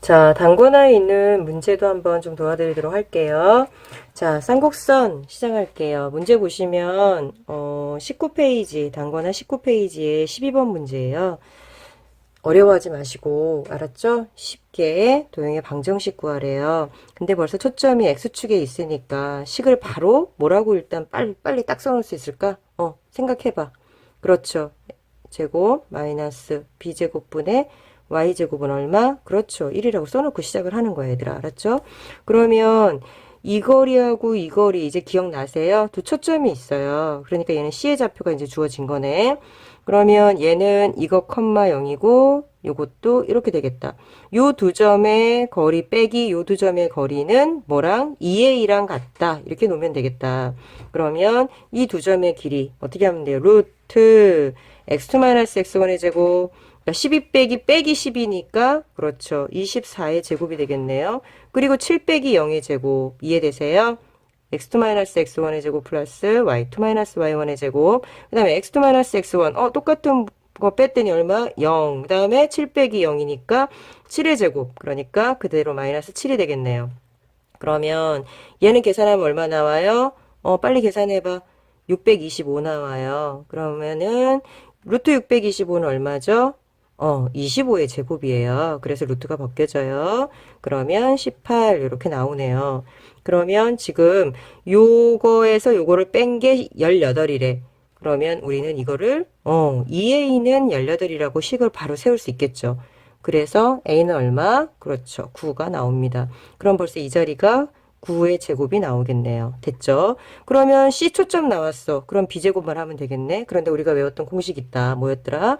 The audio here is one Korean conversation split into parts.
자, 단권화에 있는 문제도 한번 좀 도와드리도록 할게요. 자, 쌍곡선 시작할게요. 문제 보시면, 어, 19페이지, 단권화 19페이지에 12번 문제예요. 어려워하지 마시고, 알았죠? 쉽게 도형의 방정식 구하래요. 근데 벌써 초점이 X축에 있으니까, 식을 바로 뭐라고 일단 빨리, 빨리 딱 써놓을 수 있을까? 어, 생각해봐. 그렇죠. 제곱, 마이너스, B제곱분의 y제곱은 얼마? 그렇죠. 1이라고 써놓고 시작을 하는 거야, 얘들아. 알았죠? 그러면 이 거리하고 이 거리 이제 기억나세요? 두 초점이 있어요. 그러니까 얘는 C의 좌표가 이제 주어진 거네. 그러면 얘는 이거 컴마 0이고 요것도 이렇게 되겠다. 요 두 점의 거리 빼기 요 두 점의 거리는 뭐랑 2의 2랑 같다. 이렇게 놓으면 되겠다. 그러면 이 두 점의 길이 어떻게 하면 돼요? 루트 x2-x1의 제곱 그러니까 12 빼기 빼기 10이니까 그렇죠. 24의 제곱이 되겠네요. 그리고 7 빼기 0의 제곱 이해되세요? x2-x1의 제곱 플러스 y2-y1의 제곱 그 다음에 x2-x1 어 똑같은 거 뺐더니 얼마? 0. 그 다음에 7 빼기 0이니까 7의 제곱 그러니까 그대로 마이너스 7이 되겠네요. 그러면 얘는 계산하면 얼마 나와요? 어 빨리 계산해봐. 625 나와요. 그러면은 루트 625는 얼마죠? 어, 25의 제곱이에요. 그래서 루트가 벗겨져요. 그러면 18 이렇게 나오네요. 그러면 지금 요거에서 요거를 뺀 게 18이래. 그러면 우리는 이거를 어, 2A는 18이라고 식을 바로 세울 수 있겠죠. 그래서 A는 얼마? 그렇죠. 9가 나옵니다. 그럼 벌써 이 자리가 9의 제곱이 나오겠네요. 됐죠? 그러면 C 초점 나왔어. 그럼 B제곱만 하면 되겠네. 그런데 우리가 외웠던 공식 있다. 뭐였더라?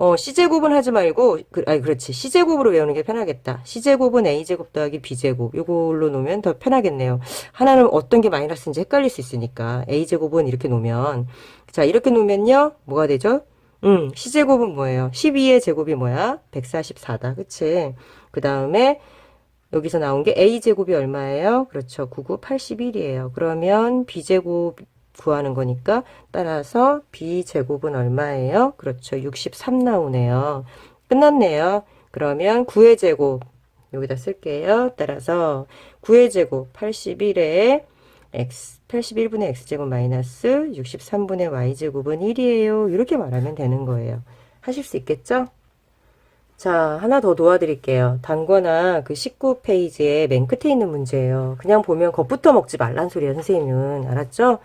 어, C제곱은 하지 말고, 그, 아니, 그렇지. C제곱으로 외우는 게 편하겠다. C제곱은 A제곱 더하기 B제곱. 요걸로 놓으면 더 편하겠네요. 하나는 어떤 게 마이너스인지 헷갈릴 수 있으니까. A제곱은 이렇게 놓으면. 자, 이렇게 놓으면요. 뭐가 되죠? 음, C제곱은 뭐예요? 12의 제곱이 뭐야? 144다. 그치? 그 다음에, 여기서 나온 게 A제곱이 얼마예요? 그렇죠. 99, 81이에요. 그러면 B제곱 구하는 거니까 따라서 B제곱은 얼마예요? 그렇죠. 63 나오네요. 끝났네요. 그러면 9의 제곱 여기다 쓸게요. 따라서 9의 제곱 81에 x 81분의 x제곱 마이너스 63분의 y제곱은 1이에요. 이렇게 말하면 되는 거예요. 하실 수 있겠죠? 자, 하나 더 도와드릴게요. 단거나 그 19페이지에 맨 끝에 있는 문제예요. 그냥 보면 겁부터 먹지 말란 소리야, 선생님은. 알았죠?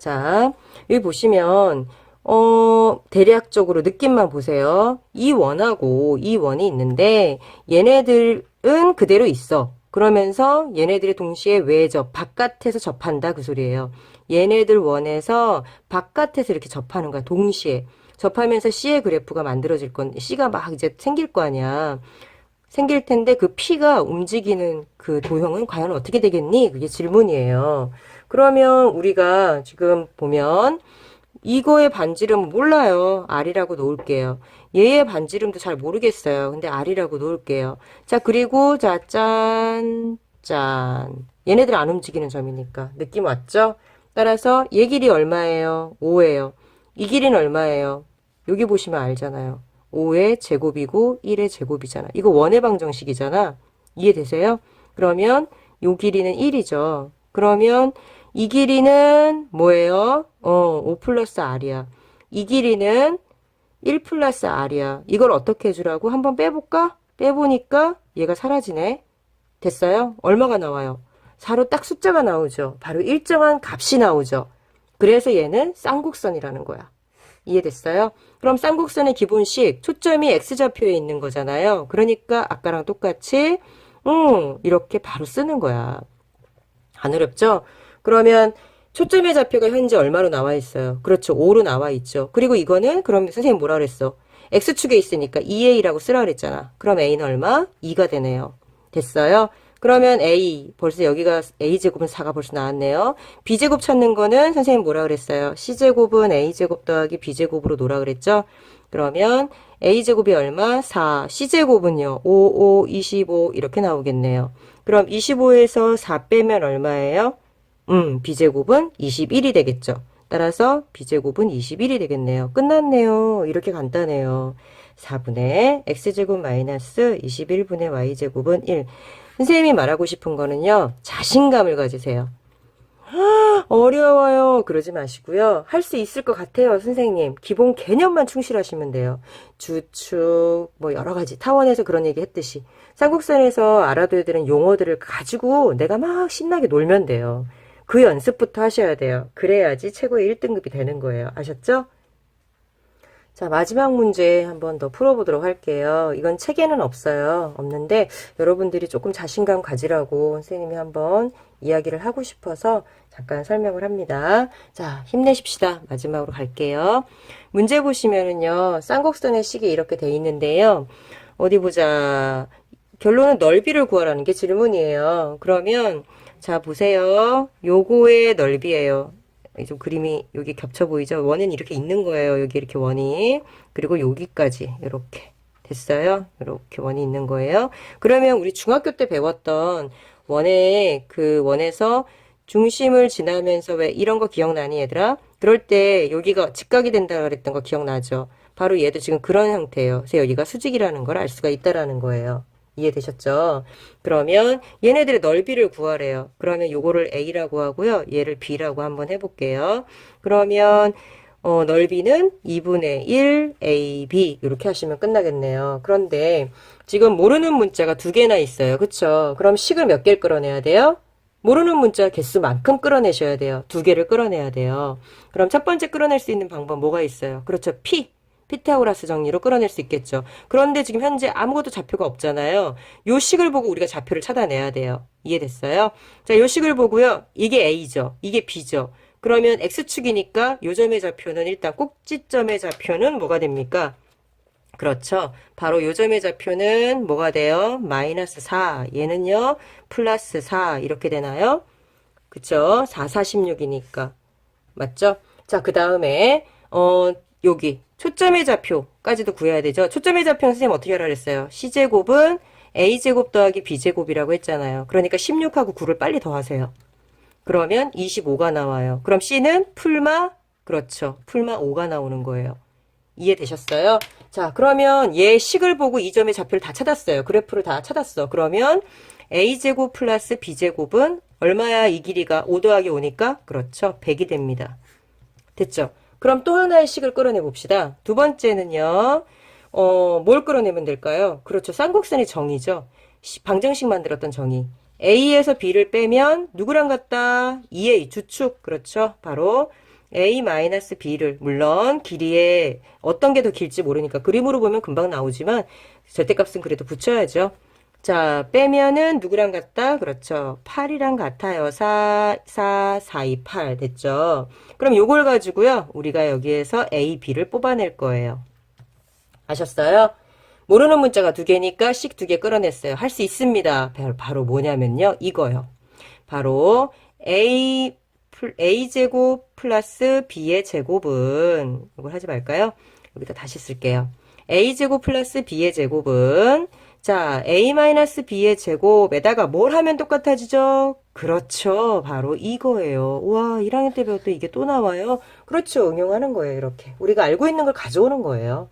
자, 여기 보시면, 어, 대략적으로 느낌만 보세요. 이 원하고 이 원이 있는데, 얘네들은 그대로 있어. 그러면서 얘네들이 동시에 외접, 바깥에서 접한다 그 소리예요. 얘네들 원에서 바깥에서 이렇게 접하는 거야, 동시에. 접하면서 C의 그래프가 만들어질 건, C가 막 이제 생길 거 아니야. 생길 텐데 그 P가 움직이는 그 도형은 과연 어떻게 되겠니? 그게 질문이에요. 그러면 우리가 지금 보면 이거의 반지름 몰라요. R이라고 놓을게요. 얘의 반지름도 잘 모르겠어요. 근데 R이라고 놓을게요. 자, 그리고 자, 짠, 짠. 얘네들 안 움직이는 점이니까. 느낌 왔죠? 따라서 얘 길이 얼마예요? 5예요. 이 길이는 얼마예요? 여기 보시면 알잖아요. 5의 제곱이고 1의 제곱이잖아. 이거 원의 방정식이잖아. 이해되세요? 그러면 요 길이는 1이죠. 그러면 이 길이는 뭐예요? 어, 5 플러스 R이야. 이 길이는 1 플러스 R이야. 이걸 어떻게 해주라고? 한번 빼볼까? 빼보니까 얘가 사라지네. 됐어요? 얼마가 나와요? 4로 딱 숫자가 나오죠. 바로 일정한 값이 나오죠. 그래서 얘는 쌍곡선이라는 거야. 이해됐어요? 그럼 쌍곡선의 기본식 초점이 x좌표에 있는 거잖아요. 그러니까 아까랑 똑같이 음, 이렇게 바로 쓰는 거야. 안 어렵죠? 그러면 초점의 좌표가 현재 얼마로 나와 있어요? 그렇죠. 5로 나와 있죠. 그리고 이거는 그럼 선생님 뭐라 그랬어? x축에 있으니까 2a라고 쓰라 그랬잖아. 그럼 a는 얼마? 2가 되네요. 됐어요? 그러면 a 벌써 여기가 a제곱은 4가 벌써 나왔네요. b제곱 찾는 거는 선생님 뭐라 그랬어요? c제곱은 a제곱 더하기 b제곱으로 놓으라 그랬죠? 그러면 a제곱이 얼마? 4. c제곱은요? 5, 5, 25 이렇게 나오겠네요. 그럼 25에서 4 빼면 얼마예요? 음, b제곱은 21이 되겠죠. 따라서 b제곱은 21이 되겠네요. 끝났네요. 이렇게 간단해요. 4분의 x제곱 마이너스 21분의 y제곱은 1. 선생님이 말하고 싶은 거는요. 자신감을 가지세요. 어려워요. 그러지 마시고요. 할 수 있을 것 같아요, 선생님. 기본 개념만 충실하시면 돼요. 주축, 뭐 여러 가지 타원에서 그런 얘기 했듯이 쌍국선에서 알아둬야 되는 용어들을 가지고 내가 막 신나게 놀면 돼요. 그 연습부터 하셔야 돼요. 그래야지 최고의 1등급이 되는 거예요. 아셨죠? 자, 마지막 문제 한번 더 풀어보도록 할게요. 이건 책에는 없어요. 없는데 여러분들이 조금 자신감 가지라고 선생님이 한번 이야기를 하고 싶어서 잠깐 설명을 합니다. 자, 힘내십시다. 마지막으로 갈게요. 문제 보시면은요, 쌍곡선의 식이 이렇게 돼 있는데요. 어디 보자. 결론은 넓이를 구하라는 게 질문이에요. 그러면, 자, 보세요. 요거의 넓이에요. 좀 그림이 여기 겹쳐 보이죠? 원은 이렇게 있는 거예요. 여기 이렇게 원이. 그리고 여기까지 이렇게 됐어요. 이렇게 원이 있는 거예요. 그러면 우리 중학교 때 배웠던 원의 그 원에서 중심을 지나면서 왜 이런 거 기억나니 얘들아? 그럴 때 여기가 직각이 된다 그랬던 거 기억나죠? 바로 얘도 지금 그런 형태예요. 그래서 여기가 수직이라는 걸 알 수가 있다라는 거예요. 이해되셨죠? 그러면 얘네들의 넓이를 구하래요. 그러면 요거를 A라고 하고요. 얘를 B라고 한번 해볼게요. 그러면 어, 넓이는 2분의 1 AB 이렇게 하시면 끝나겠네요. 그런데 지금 모르는 문자가 두 개나 있어요. 그쵸? 그럼 식을 몇 개를 끌어내야 돼요? 모르는 문자 개수만큼 끌어내셔야 돼요. 두 개를 끌어내야 돼요. 그럼 첫 번째 끌어낼 수 있는 방법 뭐가 있어요? 그렇죠. P. 피타고라스 정리로 끌어낼 수 있겠죠. 그런데 지금 현재 아무것도 좌표가 없잖아요. 요 식을 보고 우리가 좌표를 찾아내야 돼요. 이해됐어요? 자, 요 식을 보고요. 이게 A죠. 이게 B죠. 그러면 X축이니까 요 점의 좌표는 일단 꼭지점의 좌표는 뭐가 됩니까? 그렇죠. 바로 요 점의 좌표는 뭐가 돼요? 마이너스 4. 얘는요, 플러스 4. 이렇게 되나요? 그쵸? 4, 46이니까. 맞죠? 자, 그 다음에, 어, 여기, 초점의 좌표까지도 구해야 되죠? 초점의 좌표는 선생님 어떻게 하라 그랬어요? C제곱은 A제곱 더하기 B제곱이라고 했잖아요. 그러니까 16하고 9를 빨리 더하세요. 그러면 25가 나와요. 그럼 C는 풀마, 그렇죠. 풀마 5가 나오는 거예요. 이해되셨어요? 자, 그러면 얘 식을 보고 이 점의 좌표를 다 찾았어요. 그래프를 다 찾았어. 그러면 a제곱 플러스 b제곱은 얼마야 이 길이가 5 더하기 5니까? 그렇죠. 100이 됩니다. 됐죠? 그럼 또 하나의 식을 끌어내 봅시다. 두 번째는요. 어, 뭘 끌어내면 될까요? 그렇죠. 쌍곡선의 정의죠. 시- 방정식 만들었던 정의. A에서 B를 빼면 누구랑 같다? 2A 주축. 그렇죠. 바로 A-B를 물론 길이에 어떤 게 더 길지 모르니까 그림으로 보면 금방 나오지만 절대값은 그래도 붙여야죠. 자, 빼면은 누구랑 같다? 그렇죠. 8이랑 같아요. 4, 4, 4, 2, 8 됐죠. 그럼 요걸 가지고요. 우리가 여기에서 A, B를 뽑아낼 거예요. 아셨어요? 모르는 문자가 두 개니까 식두개 끌어냈어요. 할 수 있습니다. 바로, 뭐냐면요. 이거요. 바로 A, 플- A제곱 플러스 B의 제곱은, 이걸 하지 말까요? 여기다 다시 쓸게요. A제곱 플러스 B의 제곱은, 자, A-B의 제곱에다가 뭘 하면 똑같아지죠? 그렇죠. 바로 이거예요. 와, 1학년 때 배웠던 이게 또 나와요? 그렇죠. 응용하는 거예요. 이렇게. 우리가 알고 있는 걸 가져오는 거예요.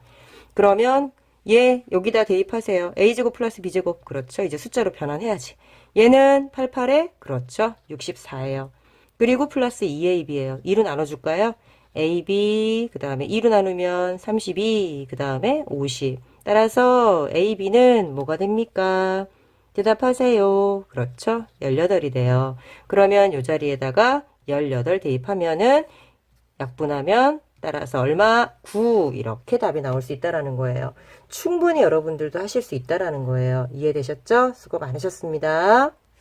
그러면 얘 여기다 대입하세요. a제곱 플러스 b제곱. 그렇죠. 이제 숫자로 변환해야지. 얘는 88에 그렇죠. 64예요. 그리고 플러스 2ab예요. 2로 나눠줄까요? ab 그 다음에 2로 나누면 32 그 다음에 50. 따라서 ab는 뭐가 됩니까? 대답하세요. 그렇죠. 18이 돼요. 그러면 이 자리에다가 18 대입하면은 약분하면 따라서 얼마? 9 이렇게 답이 나올 수 있다라는 거예요. 충분히 여러분들도 하실 수 있다라는 거예요. 이해되셨죠? 수고 많으셨습니다.